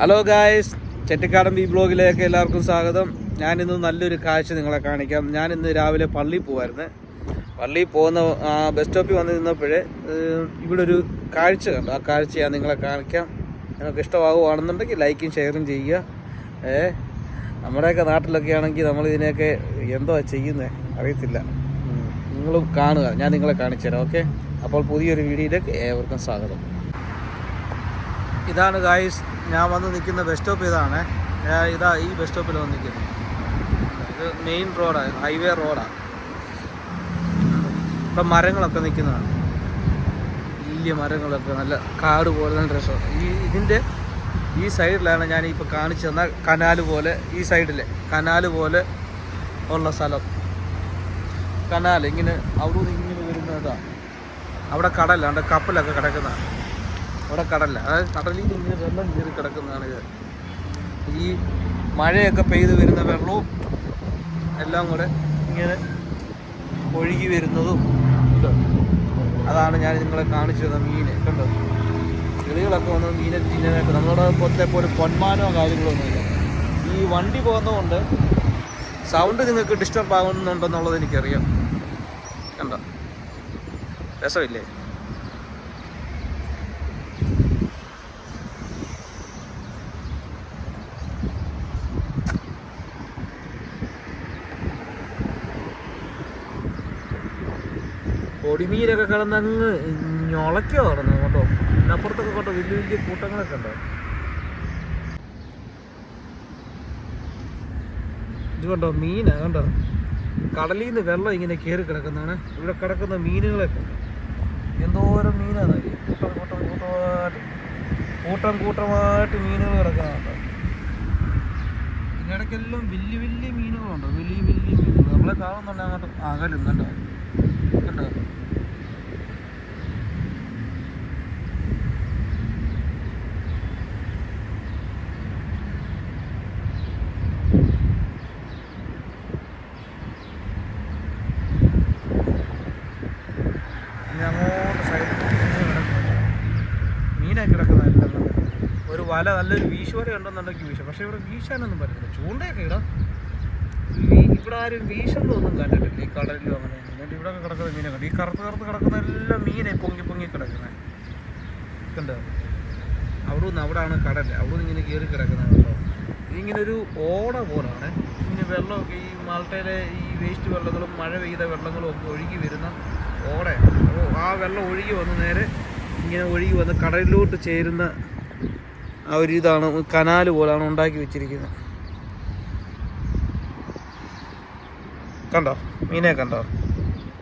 Hello guys ചെട്ടിക്കാടൻ B ബ്ലോഗിലേക്ക് എല്ലാവർക്കും സ്വാഗതം. ഞാനിന്ന് നല്ലൊരു കാഴ്ച നിങ്ങളെ കാണിക്കാം. ഞാനിന്ന് രാവിലെ പള്ളിയിൽ പോവായിരുന്നു. പള്ളിയിൽ പോകുന്ന ബസ് സ്റ്റോപ്പിൽ വന്ന് നിന്നപ്പോഴേ ഇവിടെ ഒരു കാഴ്ച കണ്ടു. ആ കാഴ്ച ഞാൻ നിങ്ങളെ കാണിക്കാം. നിങ്ങൾക്ക് ഇഷ്ടമാകുകയാണെന്നുണ്ടെങ്കിൽ ലൈക്കും ഷെയറും ചെയ്യുക. ഏ നമ്മുടെയൊക്കെ നാട്ടിലൊക്കെ ആണെങ്കിൽ നമ്മൾ ഇതിനെയൊക്കെ എന്തോ ചെയ്യുന്നത് അറിയത്തില്ല. നിങ്ങളും കാണുക. ഞാൻ നിങ്ങളെ കാണിച്ചു തരാം ഓക്കെ? അപ്പോൾ പുതിയൊരു വീഡിയോയിലേക്ക് ഏവർക്കും സ്വാഗതം. ഇതാണ് ഗായ്സ് ഞാൻ വന്ന് നിൽക്കുന്ന ബസ് സ്റ്റോപ്പ് ഇതാണ്. ഇതാ ഈ ബസ് സ്റ്റോപ്പിൽ വന്ന് നിൽക്കുന്നത് ഇത് മെയിൻ റോഡാണ് ഹൈവേ റോഡാണ് ഇപ്പം മരങ്ങളൊക്കെ നിൽക്കുന്നതാണ്. വലിയ മരങ്ങളൊക്കെ നല്ല കാട് പോലെ നല്ല രസം. ഈ ഇതിന്റെ ഈ സൈഡിലാണ് ഞാൻ ഇപ്പോൾ കാണിച്ചു തന്ന കനാൽ പോലെ ഈ സൈഡിലെ കനാൽ പോലെ ഉള്ള സ്ഥലം. കനാൽ ഇങ്ങനെ അവിടെ നിന്ന് ഇങ്ങനെ വരുന്നതാണ് അവിടെ കടലാണ് കപ്പലൊക്കെ കിടക്കുന്നതാണ്. അവിടെ കടല അതായത് കടലിൽ ഇങ്ങനെ വെള്ളം കയറി കിടക്കുന്നതാണ് ഇത്. ഈ മഴയൊക്കെ പെയ്ത് വരുന്ന വെള്ളവും എല്ലാം കൂടെ ഇങ്ങനെ ഒഴുകി വരുന്നതും അതാണ് ഞാൻ നിങ്ങളെ കാണിച്ചു തന്ന മീൻ. കണ്ടോ? കിളികളൊക്കെ വന്ന് മീനെ തിന്നാനായിട്ട് നമ്മുടെ പൊത്തെ പോലെ പൊന്മാനോ കാര്യങ്ങളൊന്നുമില്ല. ഈ വണ്ടി പോകുന്നതുകൊണ്ട് സൗണ്ട് നിങ്ങൾക്ക് ഡിസ്റ്റർബ് ആകുന്നുണ്ടെന്നുള്ളത് എനിക്കറിയാം. കണ്ടോ? രസമില്ലേ? പൊടിമീനൊക്കെ കിടന്ന് അങ്ങ് ഞൊളയ്ക്കോ കിടന്നു കേട്ടോ. അപ്പുറത്തൊക്കെ കേട്ടോ വലിയ വലിയ കൂട്ടങ്ങളൊക്കെ ഉണ്ടോ. ഇത് കണ്ടോ മീന കണ്ടോ? കടലിൽ നിന്ന് വെള്ളം ഇങ്ങനെ കയറി കിടക്കുന്നതാണ്. ഇവിടെ കിടക്കുന്ന മീനുകളൊക്കെ എന്തോരം മീനാണ്. കൂട്ടം കൂട്ടം കൂട്ടമായിട്ട് കൂട്ടം കൂട്ടമായിട്ട് മീനുകൾ കിടക്കുന്നുണ്ട് ഇതിനിടയ്ക്കെല്ലാം വലിയ വലിയ മീനുകളുണ്ട്. വലിയ വലിയ മീനുകൾ. നമ്മളെ കാണുന്നുണ്ട് അങ്ങോട്ട് അകലും കണ്ടോ കണ്ടോ അങ്ങോട്ട് സൈഡിൽ മീനൊക്കെ കിടക്കുന്നതല്ല ഒരു വല നല്ലൊരു വീശുവരെ ഉണ്ടെന്നുണ്ടെങ്കിൽ വീശ. പക്ഷെ ഇവിടെ വീശാനൊന്നും പറ്റത്തില്ല. ചൂണ്ടയൊക്കെ ഇടാം. ഇവിടെ ആരും വീശുന്നൊന്നും കണ്ടിട്ടില്ല. ഈ കടലിലും അങ്ങനെ എന്നിട്ട് ഇവിടെ കിടക്കുന്ന മീനെ കണ്ടു. ഈ കറുത്ത് കറുത്ത് കിടക്കുന്ന എല്ലാ മീനെ പൊങ്ങി പൊങ്ങി കിടക്കുന്നത് കണ്ടോ? അവിടെ നിന്ന് അവിടെയാണ് കടൽ അവിടെ ഇങ്ങനെ കയറി കിടക്കുന്നത് കേട്ടോ ഇതിങ്ങനെ ഒരു ഓട പോലാണ്. ഇങ്ങനെ വെള്ളമൊക്കെ ഈ മാൾട്ടയിലെ ഈ വേസ്റ്റ് വെള്ളങ്ങളും മഴ പെയ്ത വെള്ളങ്ങളും ഒക്കെ ഒഴുകി വരുന്ന ഓടയാണ്. അപ്പോൾ ആ വെള്ളം ഒഴുകി വന്ന് നേരെ ഇങ്ങനെ ഒഴുകി വന്ന് കടലിലോട്ട് ചേരുന്ന ആ ഒരു ഇതാണ് കനാല് പോലാണ് ഉണ്ടാക്കി വെച്ചിരിക്കുന്നത്. കണ്ടോ? മീനെ കണ്ടോ?